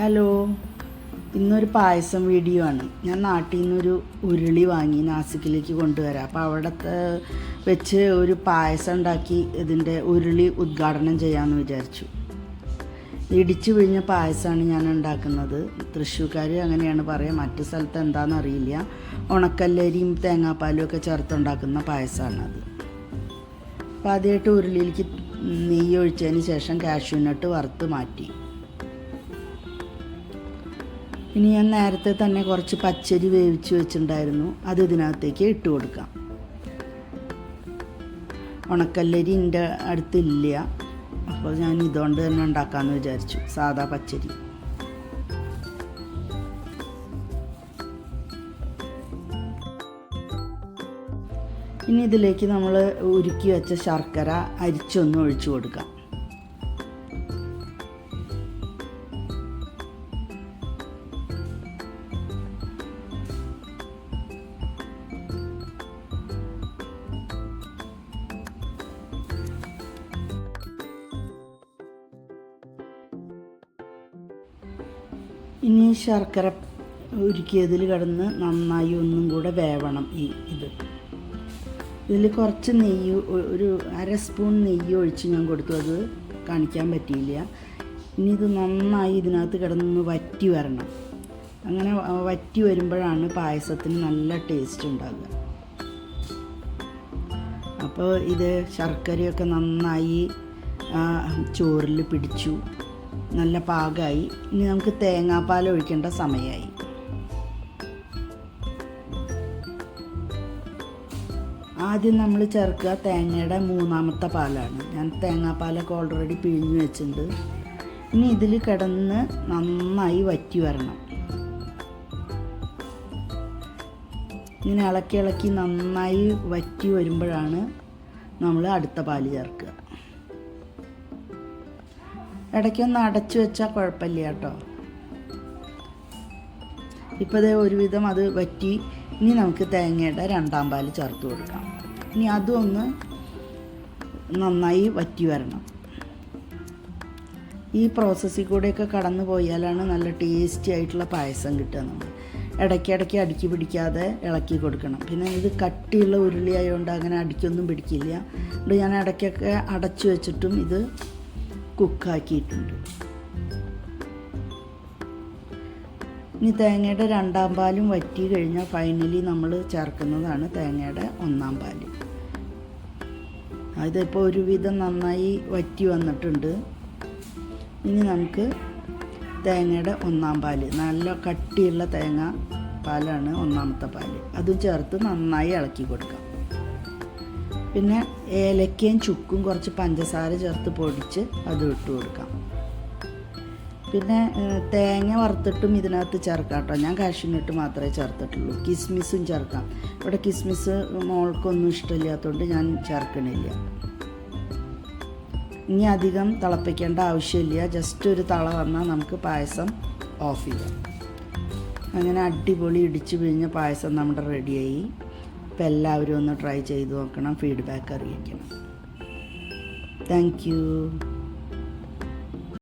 Hello ഇന്നൊരു പായസം video ആണ്. ഞാൻ നാട്ടിൽ നിന്നൊരു ഉരുളി വാങ്ങി നാസിക്കിലേക്ക് കൊണ്ടുവരാം. അപ്പോൾ അവിടുത്തെ വെച്ച് ഒരു പായസം ഉണ്ടാക്കി ഇതിന്റെ ഉരുളി ഉദ്ഘാടനം ചെയ്യാമെന്ന് വിചാരിച്ചു. ഇടിച്ചു പിഴിഞ്ഞ പായസമാണ് ഞാൻ ഉണ്ടാക്കുന്നത്. തൃശ്ശൂർക്കാർ അങ്ങനെയാണ് പറയുക മറ്റു സ്ഥലത്ത് എന്താണെന്ന് അറിയില്ല. ഉണക്കല്ലരിയും തേങ്ങാപ്പാലും ഒക്കെ ചേർത്തുണ്ടാക്കുന്ന പായസമാണത് അപ്പോൾ ആദ്യമായിട്ട് ഉരുളിയിലേക്ക് നെയ്യ് ഒഴിച്ചതിന് ശേഷം കാഷ്യൂനട്ട് വറുത്ത് മാറ്റി. ഇനി ഞാൻ നേരത്തെ തന്നെ കുറച്ച് പച്ചരി വേവിച്ച് വെച്ചിട്ടുണ്ടായിരുന്നു. അത് ഇതിനകത്തേക്ക് ഇട്ട് കൊടുക്കാം. ഉണക്കല്ലരി എന്റെ അടുത്തില്ല. അപ്പോൾ ഞാൻ ഇതുകൊണ്ട് തന്നെ ഉണ്ടാക്കാമെന്ന് വിചാരിച്ചു. സാദാ പച്ചരി. ഇനി ഇതിലേക്ക് നമ്മൾ ഉരുക്കി വെച്ച ശർക്കര അരിച്ചൊന്ന് ഒഴിച്ചു കൊടുക്കാം. ഇനി ശർക്കര ഉരുക്കിയതിൽ കിടന്ന് നന്നായി ഒന്നും കൂടെ വേവണം ഈ ഇത്. ഇതിൽ കുറച്ച് നെയ്യ് ഒരു അര സ്പൂൺ നെയ്യ് ഒഴിച്ച് ഞാൻ കൊടുത്തു. അത് കാണിക്കാൻ പറ്റിയില്ല. ഇനി ഇത് നന്നായി ഇതിനകത്ത് കിടന്നൊന്ന് വറ്റി വരണം. അങ്ങനെ വറ്റി വരുമ്പോഴാണ് പായസത്തിന് നല്ല ടേസ്റ്റ് ഉണ്ടാകുക അപ്പോൾ ഇത് ശർക്കരയൊക്കെ നന്നായി ചോറിൽ പിടിച്ചു. നല്ല പാകമായി ഇനി നമുക്ക് തേങ്ങാപ്പാൽ ഒഴിക്കേണ്ട സമയമായി ആദ്യം നമ്മൾ ചേർക്കുക തേങ്ങയുടെ മൂന്നാമത്തെ പാലാണ്. ഞാൻ തേങ്ങാപ്പാലൊക്കെ ഓൾറെഡി പിഴിഞ്ഞ് വെച്ചിട്ടുണ്ട്. ഇനി ഇതിൽ കിടന്ന് നന്നായി വറ്റി വരണം. ഇങ്ങനെ ഇളക്കി ഇളക്കി നന്നായി വറ്റി വരുമ്പോഴാണ് നമ്മൾ അടുത്ത പാൽ ചേർക്കുക. ഇടയ്ക്കൊന്ന് അടച്ചു വെച്ചാൽ കുഴപ്പമില്ല കേട്ടോ. ഇപ്പോൾ ദേ ഒരുവിധം അത് വറ്റി. ഇനി നമുക്ക് തേങ്ങയുടെ രണ്ടാം പാൽ ചേർത്ത് കൊടുക്കാം. ഇനി അതും ഒന്ന് നന്നായി വറ്റി വരണം. ഈ പ്രോസസ്സിൽ കൂടെയൊക്കെ കടന്നു പോയാലാണ് നല്ല ടേസ്റ്റി ആയിട്ടുള്ള പായസം കിട്ടുക നമുക്ക്. ഇടയ്ക്കിടയ്ക്ക് അടുക്കി പിടിക്കാതെ ഇളക്കി കൊടുക്കണം. പിന്നെ ഇത് കട്ടിയുള്ള ഉരുളി ആയതുകൊണ്ട് അങ്ങനെ അടിക്കൊന്നും പിടിക്കില്ല. അതുകൊണ്ട് ഞാൻ ഇടയ്ക്കൊക്കെ അടച്ചു വെച്ചിട്ടും ഇത് കുക്കാക്കിയിട്ടുണ്ട്. ഇനി തേങ്ങയുടെ രണ്ടാം പാലും വറ്റി കഴിഞ്ഞാൽ ഫൈനലി നമ്മൾ ചേർക്കുന്നതാണ് തേങ്ങയുടെ ഒന്നാം പാൽ. അതിപ്പോൾ ഒരുവിധം നന്നായി വറ്റി വന്നിട്ടുണ്ട്. ഇനി നമുക്ക് തേങ്ങയുടെ ഒന്നാം പാൽ നല്ല കട്ടിയുള്ള തേങ്ങ പാലാണ് ഒന്നാമത്തെ പാൽ. അതും ചേർത്ത് നന്നായി ഇളക്കി കൊടുക്കാം. പിന്നെ ഏലക്കയും ചുക്കും കുറച്ച് പഞ്ചസാര ചേർത്ത് പൊടിച്ച് അത് ഇട്ട് കൊടുക്കാം. പിന്നെ തേങ്ങ വറുത്തിട്ടും ഇതിനകത്ത് ചേർക്കാം കേട്ടോ. ഞാൻ കാഷ്യൂനട്ട് മാത്രമേ ചേർത്തിട്ടുള്ളൂ. കിസ്മിസും ചേർക്കാം. ഇവിടെ കിസ്മിസ് മോൾക്കൊന്നും ഇഷ്ടമില്ലാത്തതുകൊണ്ട് ഞാൻ ചേർക്കണില്ല. ഇനി അധികം തിളപ്പിക്കേണ്ട ആവശ്യമില്ല. ജസ്റ്റ് ഒരു തള വന്നാൽ നമുക്ക് പായസം ഓഫ് ചെയ്യാം. അങ്ങനെ അടിപൊളി ഇടിച്ചു പിഴിഞ്ഞ പായസം നമ്മുടെ റെഡിയായി അപ്പോൾ എല്ലാവരും ഒന്ന് ട്രൈ ചെയ്ത് നോക്കണം ഫീഡ്ബാക്ക് അറിയിക്കണം. താങ്ക്